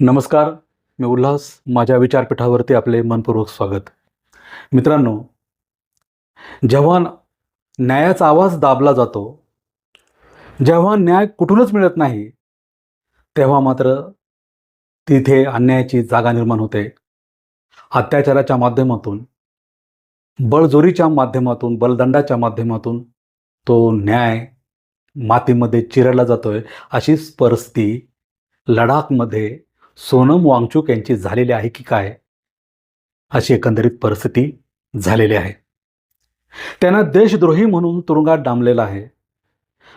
नमस्कार मी उल्हास. माझ्या विचारपीठावरती आपले मनपूर्वक स्वागत. मित्रांनो जेव्हा न्यायाचा आवाज दाबला जातो जेव्हा न्याय कुठूनच मिळत नाही तेव्हा मात्र तिथे अन्यायाची जागा निर्माण होते. अत्याचाराच्या माध्यमातून बळजोरीच्या माध्यमातून बलदंडाच्या माध्यमातून तो न्याय मातीमध्ये चिरडला जातोय अशीच परिस्थिती लडाखमध्ये सोनम वांगचूक यांची झालेली आहे की काय? अशी एकंदरीत परिस्थिती झालेली आहे. त्यांना देशद्रोही म्हणून तुरुंगात डांबलेला आहे.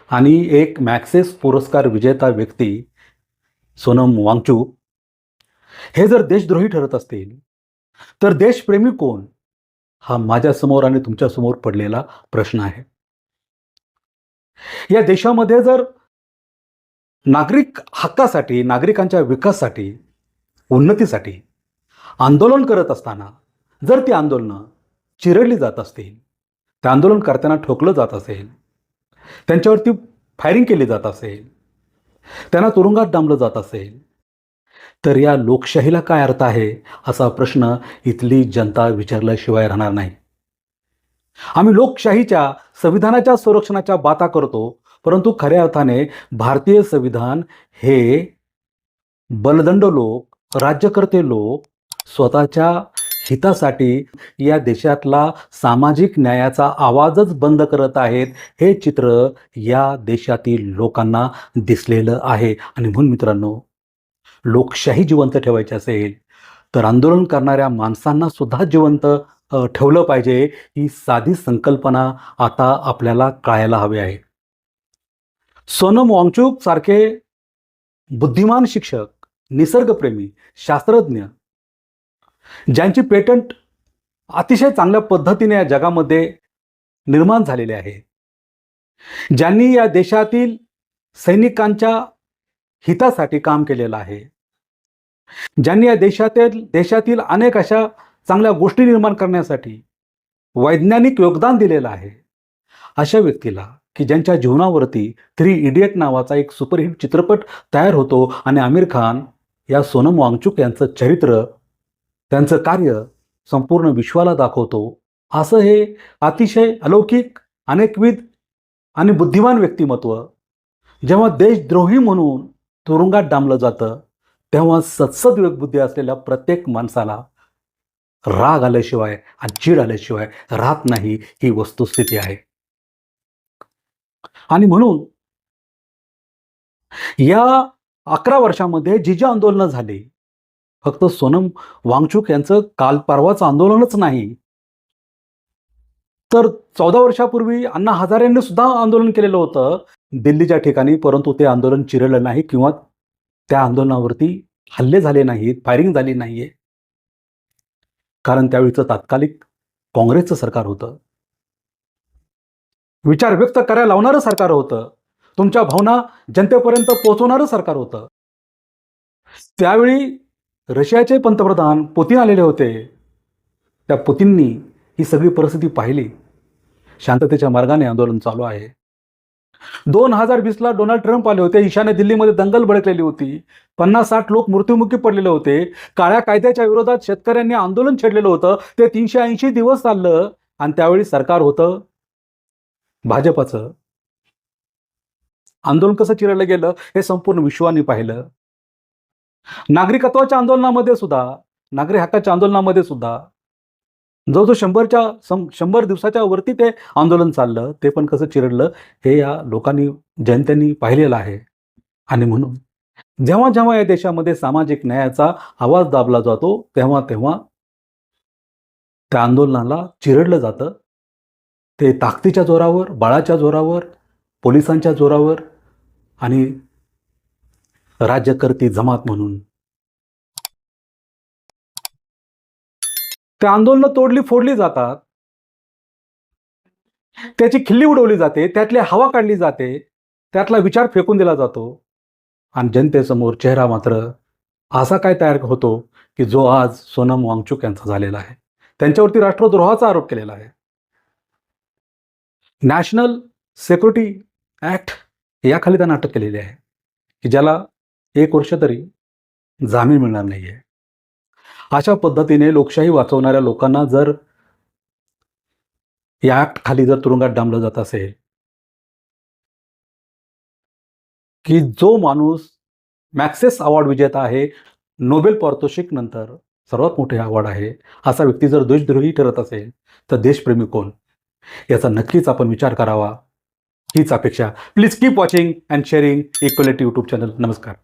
आणि एक मॅक्सेस पुरस्कार विजेता व्यक्ती सोनम वांगचूक हे जर देशद्रोही ठरत असतील तर देशप्रेमी कोण? हा माझ्यासमोर आणि तुमच्यासमोर पडलेला प्रश्न आहे. या देशामध्ये जर नागरिक हक्कासाठी नागरिकांच्या विकासासाठी उन्नतीसाठी आंदोलन करत असताना जर ती आंदोलनं चिरडली जात असतील त्या आंदोलन करताना ठोकलं जात असेल त्यांच्यावरती फायरिंग केली जात असेल त्यांना तुरुंगात डांबलं जात असेल तर या लोकशाहीला काय अर्थ आहे असा प्रश्न इथली जनता विचारल्याशिवाय राहणार नाही. आम्ही लोकशाहीच्या संविधानाच्या संरक्षणाच्या बाता करतो परंतु खऱ्या अर्थाने भारतीय संविधान हे बलदंड लोक राज्यकर्ते लोक स्वतःच्या हितासाठी या देशातला सामाजिक न्यायाचा आवाजच बंद करत आहेत हे चित्र या देशातील लोकांना दिसलेलं आहे. आणि म्हणून मित्रांनो लोकशाही जिवंत ठेवायची असेल तर आंदोलन करणाऱ्या माणसांना सुद्धा जिवंत ठेवलं पाहिजे. ही साधी संकल्पना आता आपल्याला कळायला हवी आहे. सोनम वांगचूक सारखे बुद्धिमान शिक्षक निसर्गप्रेमी शास्त्रज्ञ ज्यांची पेटंट अतिशय चांगल्या पद्धतीने या जगामध्ये निर्माण झालेले आहे. ज्यांनी या देशातील सैनिकांच्या हितासाठी काम केलेलं आहे. ज्यांनी या देशातील देशातील अनेक अशा चांगल्या गोष्टी निर्माण करण्यासाठी वैज्ञानिक योगदान दिलेलं आहे. अशा व्यक्तीला की ज्यांच्या जीवनावरती थ्री इडियट नावाचा एक सुपरहिट चित्रपट तयार होतो आणि आमिर खान या सोनम वांगचूक यांचं चरित्र त्यांचं कार्य संपूर्ण विश्वाला दाखवतो. असं हे अतिशय अलौकिक अनेकविध आणि बुद्धिमान व्यक्तिमत्व. जेव्हा देशद्रोही म्हणून तुरुंगात डांबलं जातं तेव्हा सत्सद बुद्धी असलेल्या प्रत्येक माणसाला राग आल्याशिवाय आणि चीड आल्याशिवाय राहत नाही ही वस्तुस्थिती आहे. आणि म्हणून या अकरा वर्षामध्ये जी जी आंदोलनं झाली फक्त सोनम वांगचूक यांचं काल परवाचं आंदोलनच नाही तर चौदा वर्षापूर्वी अण्णा हजारेंनी सुद्धा आंदोलन केलेलं होतं. दिल्लीच्या ठिकाणी परंतु ते आंदोलन चिरलं नाही किंवा त्या आंदोलनावरती हल्ले झाले नाहीत फायरिंग झाली नाहीये. कारण त्यावेळीचं तात्कालिक काँग्रेसचं सरकार होतं. विचार व्यक्त करायला लावणारं सरकार होतं. तुमच्या भावना जनतेपर्यंत पोहोचवणारं सरकार होतं. त्यावेळी रशियाचे पंतप्रधान पुतीन आलेले होते. त्या पुतीननी ही सगळी परिस्थिती पाहिली. शांततेच्या मार्गाने आंदोलन चालू आहे. दोन हजार वीसला डोनाल्ड ट्रम्प आले होते. ईशान्य दिल्लीमध्ये दंगल भडकलेली होती. पन्नास साठ लोक मृत्युमुखी पडलेले होते. काळ्या कायद्याच्या विरोधात शेतकऱ्यांनी आंदोलन छेडलेलं होतं. ते तीनशे ऐंशी दिवस चाललं. आणि त्यावेळी सरकार होतं. भाजपाचं. आंदोलन कसं चिरलं गेलं हे संपूर्ण विश्वाने पाहिलं. नागरिकत्वाच्या आंदोलनामध्ये सुद्धा नागरी हक्काच्या आंदोलनामध्ये सुद्धा जवळजवळ शंभरच्या शंभर दिवसाच्या वरती ते आंदोलन चाललं ते पण कसं चिरडलं हे या लोकांनी जनतेने पाहिलेलं आहे. आणि म्हणून जेव्हा जेव्हा या देशामध्ये सामाजिक न्यायाचा आवाज दाबला जातो तेव्हा तेव्हा त्या आंदोलनाला चिरडलं जातं. ते ताकदीच्या जोरावर बळाच्या जोरावर पोलिसांच्या जोरावर आणि राज्यकर्ती जमात म्हणून. ते आंदोलनं तोडली फोडली जातात. त्याची खिल्ली उडवली जाते त्यातली हवा काढली जाते त्यातला विचार फेकून दिला जातो. आणि जनतेसमोर चेहरा मात्र असा काय तयार होतो की जो आज सोनम वांगचूक यांचा झालेला आहे. त्यांच्यावरती राष्ट्रद्रोहाचा आरोप केलेला आहे. नॅशनल सिक्युरिटी ॲक्ट याखाली त्यांना अटक केलेली आहे की ज्याला एक वर्ष तरी जामीन मिळणार नाही आहे अशा पद्धतीने लोकशाही वाचवणाऱ्या लोकांना जर या ॲक्ट खाली जर तुरुंगात डांबलं जात असेल की जो माणूस मॅक्सेस अवॉर्ड विजेता आहे नोबेल पारितोषिक नंतर सर्वात मोठे अवॉर्ड आहे असा व्यक्ती जर देशद्रोही ठरत असेल तर देशप्रेमी कोण? याचा नक्कीच आपण विचार करावा. हीच अपेक्षा. Please keep watching and sharing equality YouTube channel नमस्कार.